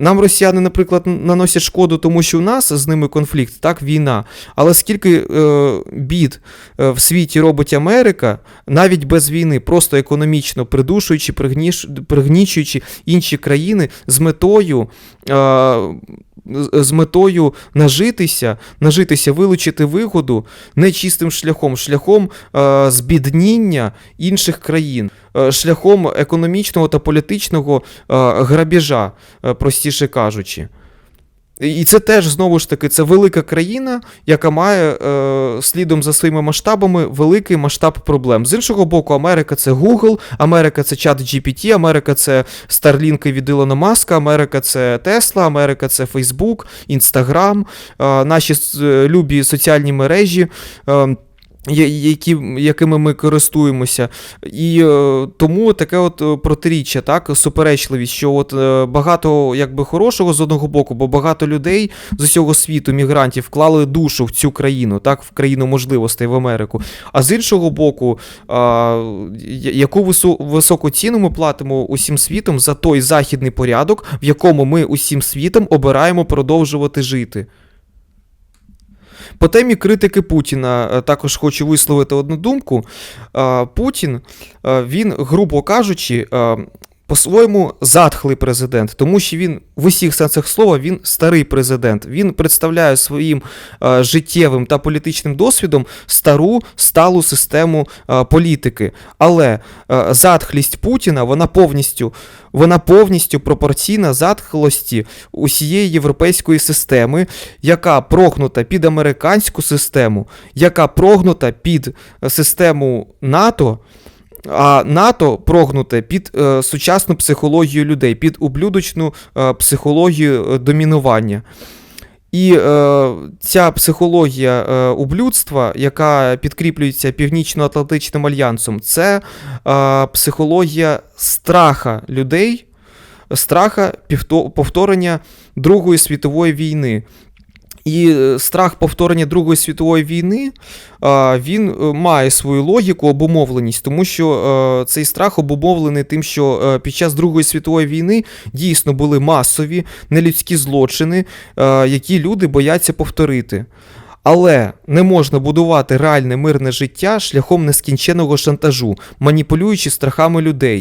Нам росіяни, наприклад, наносять шкоду, тому що у нас з ними конфлікт, так, війна. Але скільки е, бід е, в світі робить Америка, навіть без війни, просто економічно придушуючи, пригніш, пригнічуючи інші країни з метою. Е, з- метою нажитися, нажитися, вилучити вигоду нечистим шляхом, шляхом е, збідніння інших країн, е, шляхом економічного та політичного е, грабіжа, е, простіше кажучи. І це теж знову ж таки це велика країна, яка має е, слідом за своїми масштабами великий масштаб проблем. З іншого боку, Америка це Google, Америка це чат GPT, Америка це Starlink від Ілона Маска, Америка це Tesla, Америка це Facebook, Instagram, е, наші е, любі соціальні мережі. Е, які, якими ми користуємося. І е, тому таке от е, протиріччя, так, суперечливість, що от е, багато якби хорошого з одного боку, бо багато людей з усього світу, мігрантів, вклали душу в цю країну, так, в країну можливостей в Америку. А з іншого боку, я- яку вису- високу ціну ми платимо усім світом за той західний порядок, в якому ми усім світом обираємо продовжувати жити. По темі критики Путіна е, також хочу висловити одну думку. Е, Путін, е, він, грубо кажучи, по-своєму затхлий президент, тому що він в усіх сенсах слова він старий президент. Він представляє своїм е, життєвим та політичним досвідом стару сталу систему е, політики. Але е, затхлість Путіна вона повністю, вона повністю пропорційна затхлості усієї європейської системи, яка прогнута під американську систему, яка прогнута під е, систему НАТО. А НАТО прогнуте під е, сучасну психологію людей, під ублюдочну е, психологію е, домінування. І е, ця психологія е, ублюдства, яка підкріплюється Північно-Атлантичним альянсом, це е, психологія страха людей, страха повторення Другої світової війни. І е, страх повторення Другої світової війни він е, має свою логіку, обумовленість, тому що е, цей страх обумовлений тим, що під час Другої світової війни дійсно були масові нелюдські злочини, які люди бояться повторити. Але не можна будувати реальне мирне життя шляхом нескінченого шантажу, маніпулюючи страхами людей.